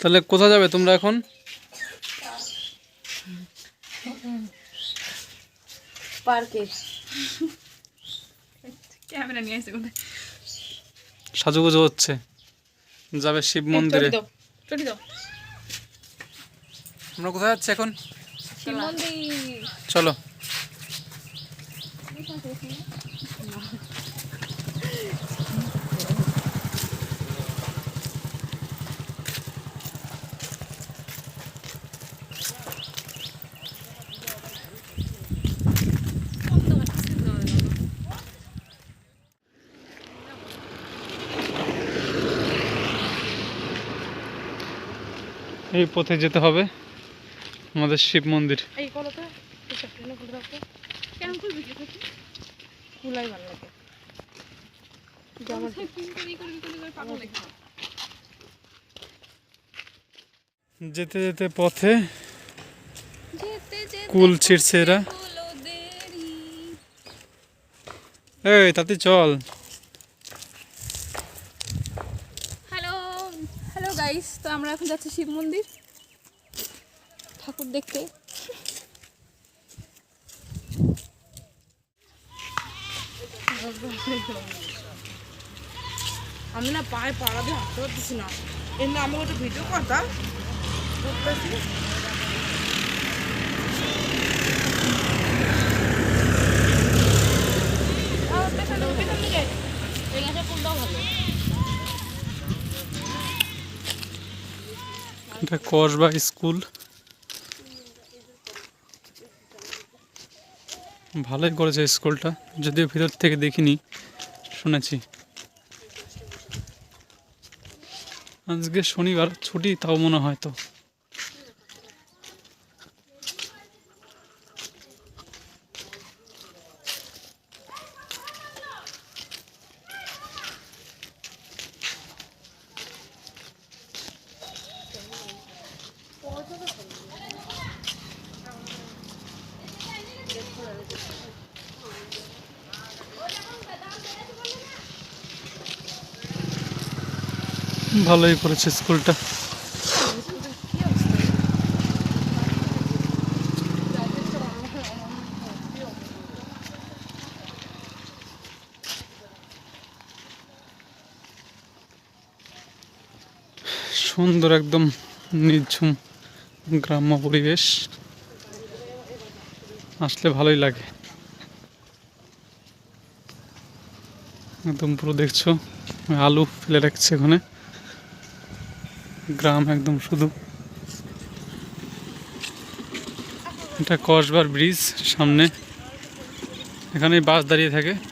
তাহলে কোথায় যাবে তোমরা এখন? পার্কে। ক্যামেরা নিয়ে আসছে কোথায়? সাজুগুজু হচ্ছে। যাবে শিব মন্দিরে। দাও চটি দাও। আমরা কোথায় যাচ্ছি এখন? চলো। এই পথে যেতে হবে। আমাদের শিব মন্দির। যেতে যেতে পথে যেতে যেতে কুল ছিঁড়ছে এরা। এই তাতে চল হ্যালো হ্যালো গাইস তো আমরা এখন যাচ্ছি শিব মন্দির। ঠাকুর দেখতে। আমি না পায়ে পাড়া দিয়ে হাঁটতে পারতেছি না। এমনি আমি ওটা ভিডিও করতাম, করতেছি। এটা কসবা স্কুল। ভালোই করেছে স্কুলটা। যদিও ভিতর থেকে দেখিনি, শুনেছি। আজকে শনিবার, ছুটি, তাও মনে হয় তো। ভালোই করেছে স্কুলটা। সুন্দর একদম নির্ঝুম গ্রাম্য পরিবেশ। আসলে ভালোই লাগে। একদম পুরো দেখছ, আলু ফেলে রাখছে ওখানে গ্রাম একদম শুধু। এটা কসবার ব্রিজ সামনে। এখানে বাস দাঁড়িয়ে থাকে।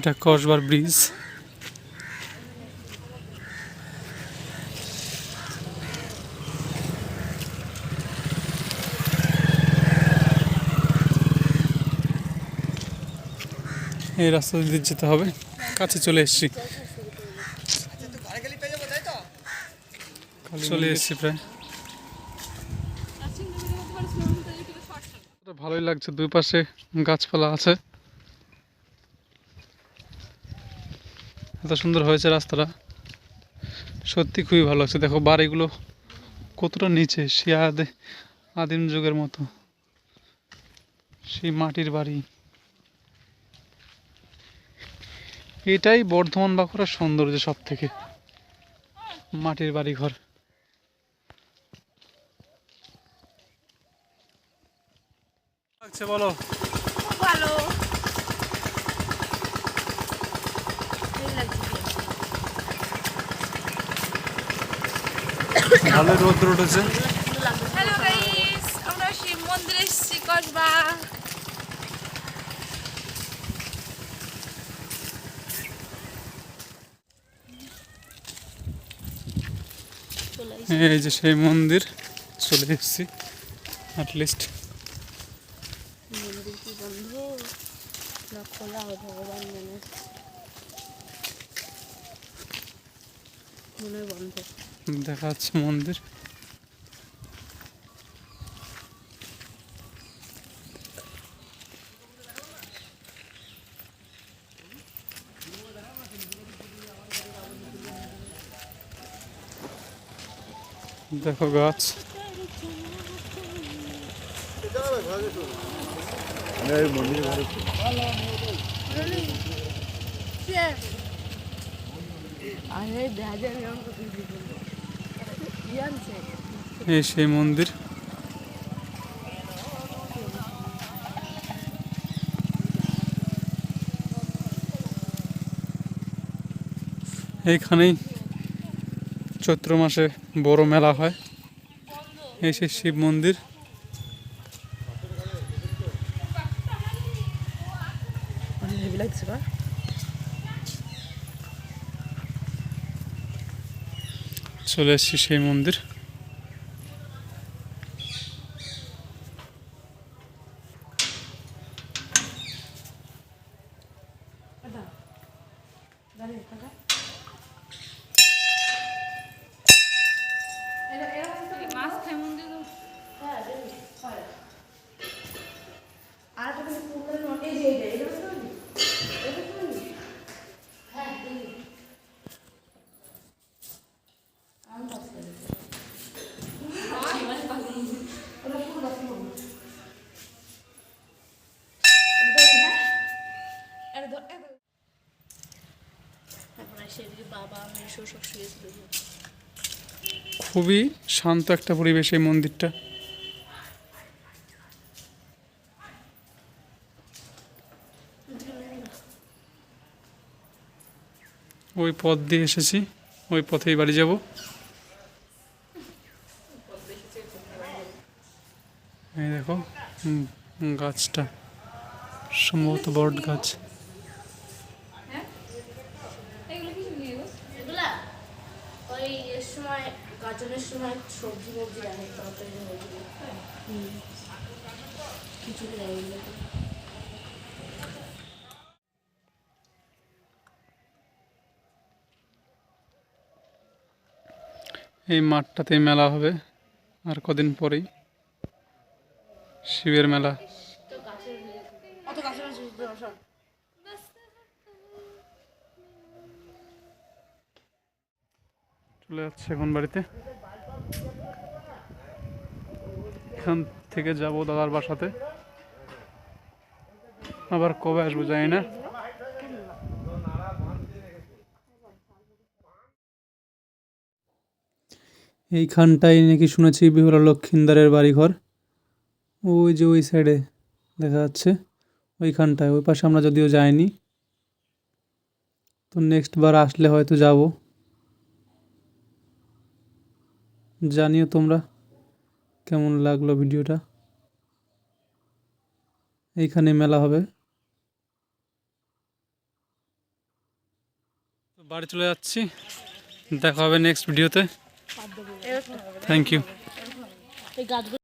এটা কসবার ব্রিজ। এই রাস্তা দিয়ে যেতে হবে। কাছে চলে এসেছি। চলে এসেছি প্রায়। ভালোই লাগছে দুই পাশে গাছপালা আছে। এত সুন্দর হয়েছে রাস্তাটা। সত্যি খুবই ভালো লাগছে। দেখো বাড়িগুলো কতটা নিচে সে আদিম যুগের মতো। সেই মাটির বাড়ি। এটাই বর্ধমান বাঁকুড়ার সৌন্দর্য সব থেকে মাটির বাড়ি ঘর বলো ভালো ভালো রোদ উঠেছে। হ্যালো গাইস আমরা শিব মন্দিরে এসেছি কসবা এই যে সেই মন্দির চলে এসেছি অ্যাটলিস্ট মন্দির কি বন্ধ? না খোলা ভগবান মনে হয় বন্ধ। দেখা যাচ্ছে মন্দির। দেখো গাছ। আরে দেখা যায় এরকম কত কি আনছে এই সেই মন্দির। এইখানেই চৈত্র মাসে বড় মেলা হয়। এই সেই শিব মন্দির। লাগছে না চলে এসেছি সেই মন্দির মাছ খাই মন্দির তো আর একটা কিন্তু পুরো নোট এই যে এই যে এটা বুঝতে পারলি? এটা বুঝতে পারলি? হ্যাঁ, এই যে। আমি পাস করে দিচ্ছি। ওটা পুরো বাকি করব। এটা ধর, হ্যাঁ? এটা ধর, এটা ধর। তারপরে সেদিকে খুবই শান্ত একটা পরিবেশ এই মন্দিরটা। ওই পথ দিয়ে এসেছি, ওই পথেই বাড়ি যাব। এই দেখো গাছটা, সম্ভবত বট গাছ এগুলো কিছু নিয়ে গো এগুলা সময় গাজনের সময় সবজি মবজি এই মাঠটাতে মেলা হবে আর কদিন পরেই শিবের মেলা। চলে যাচ্ছে এখন বাড়িতে। এখান থেকে যাব দাদার বাসাতে। আবার কবে আসব জানি না। এইখানটাই নাকি শুনেছি বিহুলা লক্ষিন্দারের বাড়িঘর। ওই যে ওই সাইডে দেখা যাচ্ছে। ওইখানটায়, ওই পাশে আমরা যদিও যাইনি। তো নেক্সট বার আসলে হয়তো যাব। জানিও তোমরা কেমন লাগল ভিডিওটা। এইখানে মেলা হবে। বাড়ি চলে যাচ্ছি। দেখা হবে নেক্সট ভিডিওতে থ্যাংক ইউ